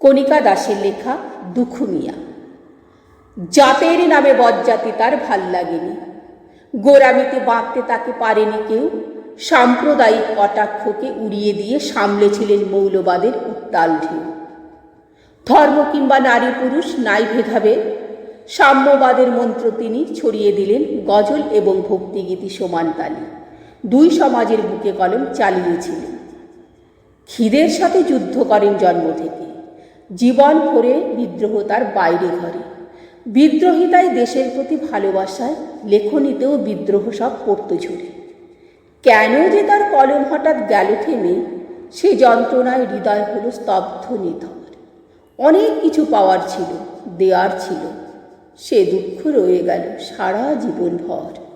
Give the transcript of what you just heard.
কণিকা দাসের লেখা দুঃখু মিয়া জাতের নামে বজ্জাতি তার ভালো লাগেনি। গোরামিতে বাঁধতে তাকে পারেনি কেউ। সাম্প্রদায়িক কটাক্ষকে উড়িয়ে দিয়ে সামলেছিলেন মৌলবাদের উত্তাল ঢেউ। ধর্ম কিংবা নারী পুরুষ নাই ভেদাভেদ। সাম্যবাদের মন্ত্র তিনি ছড়িয়ে দিলেন গজল এবং ভক্তিগীতি সমান তালে। দুই সমাজের বুকে কলম চালিয়েছিলেন। খিদের সাথে যুদ্ধ করেন জন্ম থেকে। জীবন ভরে বিদ্রোহ তার বাইরে ঘরে। বিদ্রোহিতাই দেশের প্রতি ভালোবাসায় লেখনীতেও বিদ্রোহ সব পড়তো ঝুড়ে কেন যে তার কলম হঠাৎ গেল থেমে, সে যন্ত্রণায় হৃদয় হল স্তব্ধ নিথর। অনেক কিছু পাওয়ার ছিল দেওয়ার ছিল। সে দুঃখ রয়ে গেল সারা জীবন ভর